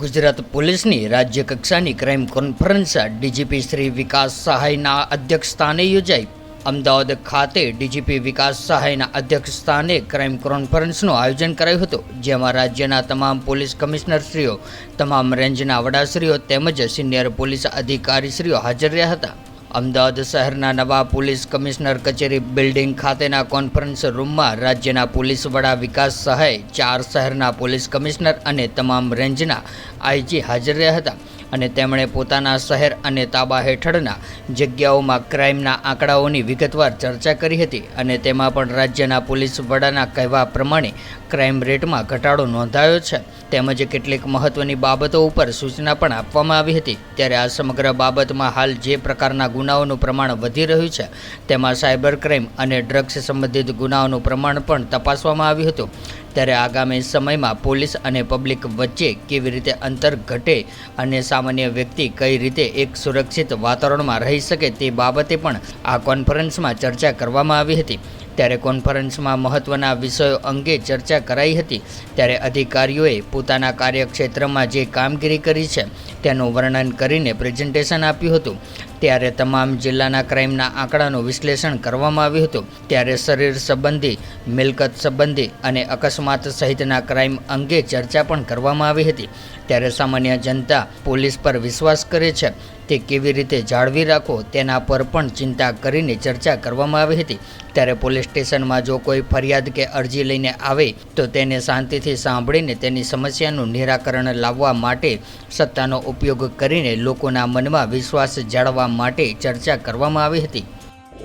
ગુજરાત પોલીસની રાજ્ય કક્ષાની crime conference DGP Shri Vikas સહાયના અધ્યક્ષસ્થાને યોજાઈ. અમદાવાદ ખાતે ડીજીપી વિકાસ સહાયના અધ્યક્ષસ્થાને ક્રાઇમ કોન્ફરન્સનું આયોજન કરાયું હતું, જેમાં રાજ્યના તમામ પોલીસ કમિશનરશ્રીઓ, તમામ રેન્જના વડાશ્રીઓ તેમજ સિનિયર પોલીસ અધિકારીશ્રીઓ હાજર રહ્યા હતા. અમદાવાદ શહેરના નવા પોલીસ કમિશનર કચેરી બિલ્ડિંગ ખાતેના કોન્ફરન્સ રૂમમાં રાજ્યના પોલીસ વડા વિકાસ સહાય, ચાર શહેરના પોલીસ કમિશનર અને તમામ રેન્જના આઈજી હાજર રહ્યા હતા. અને તેમણે પોતાના શહેર અને તાબા હેઠળના જગ્યાઓમાં ક્રાઇમના આંકડાઓની વિગતવાર ચર્ચા કરી હતી અને તેમાં પણ રાજ્યના પોલીસ વડાના કહેવા પ્રમાણે ક્રાઇમ રેટમાં ઘટાડો નોંધાયો છે. તેમજ કેટલીક મહત્ત્વની બાબતો ઉપર સૂચના પણ આપવામાં આવી હતી. ત્યારે આ સમગ્ર બાબતમાં હાલ જે પ્રકારના ગુનાઓનું પ્રમાણ વધી રહ્યું છે, તેમાં સાયબર ક્રાઇમ અને ડ્રગ્સ સંબંધિત ગુનાઓનું પ્રમાણ પણ તપાસવામાં આવ્યું હતું. ત્યારે આગામી સમયમાં પોલીસ અને પબ્લિક વચ્ચે કેવી રીતે અંતર ઘટે અને સામાન્ય વ્યક્તિ કઈ રીતે એક સુરક્ષિત વાતાવરણમાં રહી શકે તે બાબતે પણ આ કોન્ફરન્સમાં ચર્ચા કરવામાં આવી હતી. ત્યારે કોન્ફરન્સમાં મહત્ત્વના વિષયો અંગે ચર્ચા કરાઈ હતી. ત્યારે અધિકારીઓએ પોતાના કાર્યક્ષેત્રમાં જે કામગીરી કરી છે, તેનું વર્ણન કરીને પ્રેઝન્ટેશન આપ્યું હતું. ત્યારે તમામ જિલ્લાના ક્રાઇમના આંકડાનું વિશ્લેષણ કરવામાં આવ્યું હતું. ત્યારે શરીર સંબંધી, મિલકત સંબંધી અને અકસ્માત સહિતના ક્રાઇમ અંગે ચર્ચા પણ કરવામાં આવી હતી. ત્યારે સામાન્ય જનતા પોલીસ પર વિશ્વાસ કરે છે તે કેવી રીતે જાળવી રાખવો તેના પર પણ ચિંતા કરીને ચર્ચા કરવામાં આવી હતી. ત્યારે પોલીસ સ્ટેશનમાં જો કોઈ ફરિયાદ કે અરજી લઈને આવે તો તેને શાંતિથી સાંભળીને તેની સમસ્યાનું નિરાકરણ લાવવા માટે સત્તાનો ઉપયોગ કરીને લોકોના મનમાં વિશ્વાસ જાળવવા માટે ચર્ચા કરવામાં આવી હતી.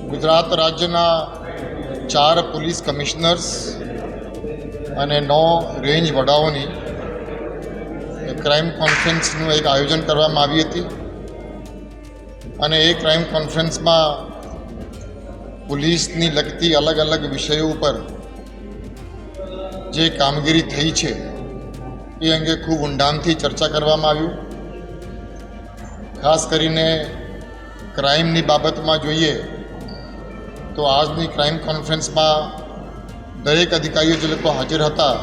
ગુજરાત રાજ્યના ચાર પોલીસ કમિશનર્સ અને નો રેન્જ વડાઓની ક્રાઇમ કોન્ફરન્સનું એક આયોજન કરવામાં આવી હતી. અને એ ક્રાઇમ કોન્ફરન્સમાં પોલીસની લગતી અલગ અલગ વિષયો ઉપર જે કામગીરી થઈ છે, એ અંગે ખૂબ ઊંડાણથી ચર્ચા કરવામાં આવ્યું. ખાસ કરીને ક્રાઇમની બાબતમાં જોઈએ તો આજની ક્રાઇમ કોન્ફરન્સમાં દરેક અધિકારીઓ જે લોકો હાજર હતા,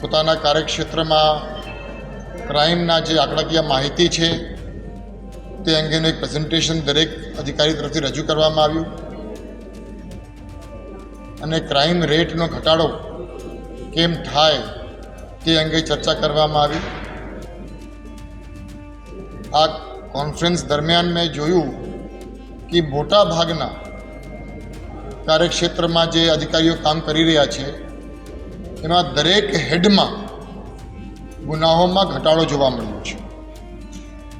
પોતાના કાર્યક્ષેત્રમાં ક્રાઇમના જે આંકડાકીય માહિતી છે, તે અંગેનું એક પ્રેઝન્ટેશન દરેક અધિકારી તરફથી રજૂ કરવામાં આવ્યું. અને ક્રાઇમ રેટનો ઘટાડો કેમ થાય તે અંગે ચર્ચા કરવામાં આવી. આ કોન્ફરન્સ દરમિયાન મેં જોયું કે મોટા ભાગના કાર્યક્ષેત્રમાં જે અધિકારીઓ કામ કરી રહ્યા છે, એમાં દરેક હેડમાં ગુનાઓમાં ઘટાડો જોવા મળ્યો છે.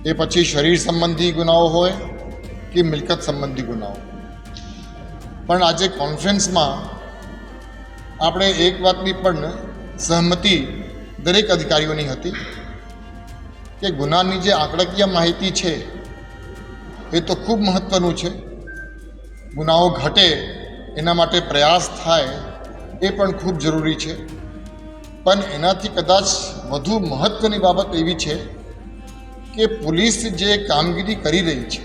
એ પછી શરીર સંબંધી ગુનાઓ હોય કે મિલકત સંબંધી ગુનાઓ પણ આજે કોન્ફરન્સમાં આપણે એક વાતની પણ સહમતિ દરેક અધિકારીઓની હતી કે ગુનાની જે આંકડાકીય માહિતી છે એ તો ખૂબ મહત્ત્વનું છે. ગુનાઓ ઘટે એના માટે પ્રયાસ થાય એ પણ ખૂબ જરૂરી છે. પણ એનાથી કદાચ વધુ મહત્ત્વની બાબત એવી છે કે પોલીસ જે કામગીરી કરી રહી છે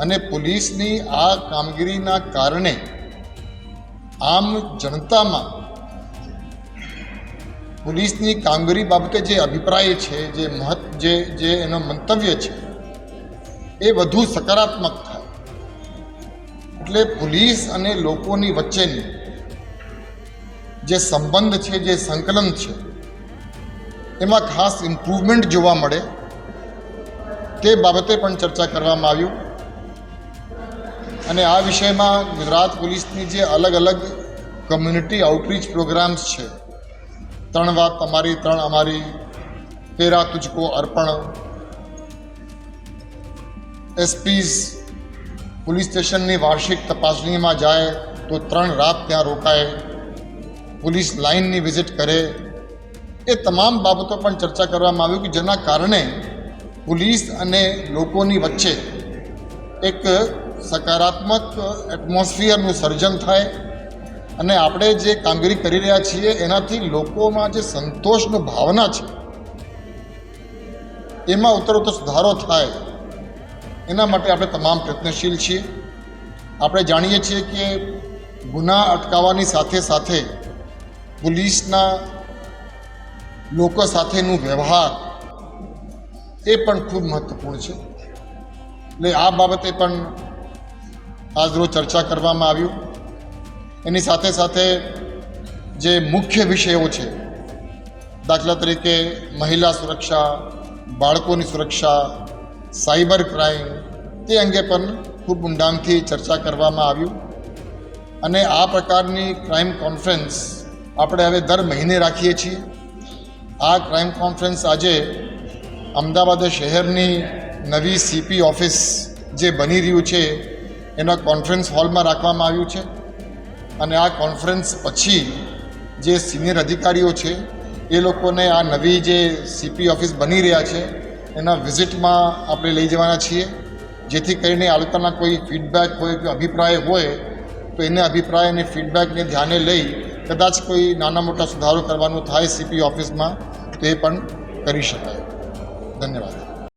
અને પોલીસની આ કામગીરીના કારણે આમ જનતામાં પોલીસની કામગીરી બાબતે જે અભિપ્રાય છે, જે મહત્ જે જે એનો મંતવ્ય છે, એ વધુ સકારાત્મક થાય. એટલે પોલીસ અને લોકોની વચ્ચેની જે સંબંધ છે, જે સંકલન છે એમાં ખાસ ઇમ્પ્રુવમેન્ટ જોવા મળે. તે બાબતે પણ ચર્ચા કરવામાં આવ્યું અને આ વિષયમાં ગુજરાત પોલીસની જે અલગ અલગ કમ્યુનિટી આઉટરીચ પ્રોગ્રામ્સ છે, ત્રણ વાત તમારી, ત્રણ અમારી તેરા તુજકો અર્પણ, એસપીઝ, પોલીસ સ્ટેશનની વાર્ષિક તપાસણીમાં જાય તો ત્રણ રાત ત્યાં રોકાય, પોલીસ લાઇનની વિઝિટ કરે એ તમામ બાબતો પણ ચર્ચા કરવામાં આવ્યું કે જેના કારણે પોલીસ અને લોકોની વચ્ચે એક સકારાત્મક એટમોસ્ફિયરનું સર્જન થાય અને આપણે જે કામગીરી કરી રહ્યા છીએ, એનાથી લોકોમાં જે સંતોષની ભાવના છે, એમાં ઉત્તરોત્તર સુધારો થાય. એના માટે આપણે તમામ પ્રયત્નશીલ છીએ. આપણે જાણીએ છીએ કે ગુના અટકાવવાની સાથે સાથે પોલીસના લોકો સાથેનું વ્યવહાર એ પણ ખૂબ મહત્વપૂર્ણ છે. એટલે આ બાબતે પણ આજરોજ ચર્ચા કરવામાં આવ્યું. એની સાથે સાથે જે મુખ્ય વિષયો છે, દાખલા તરીકે મહિલા સુરક્ષા, બાળકોની સુરક્ષા, સાયબર ક્રાઇમ, તે અંગે પણ ખૂબ ઊંડાણથી ચર્ચા કરવામાં આવ્યું. અને આ પ્રકારની ક્રાઇમ કોન્ફરન્સ આપણે હવે દર મહિને રાખીએ છીએ. આ ક્રાઇમ કોન્ફરન્સ આજે અમદાવાદ શહેરની નવી સીપી ઓફિસ જે બની રહ્યું છે, એના કોન્ફરન્સ હોલમાં રાખવામાં આવ્યું છે. અને આ કોન્ફરન્સ પછી જે સિનિયર અધિકારીઓ છે, એ લોકોને આ નવી જે સીપી ઓફિસ બની રહ્યા છે, એના વિઝિટમાં આપણે લઈ જવાના છીએ. જેથી કરીને આ લોકોના કોઈ ફીડબેક હોય કે અભિપ્રાય હોય, તો એને અભિપ્રાય અને ફીડબેકને ધ્યાને લઈ કદાચ કોઈ નાના મોટા સુધારો કરવાનું થાય સીપી ઓફિસમાં તો પણ કરી શકાય. ધન્યવાદ.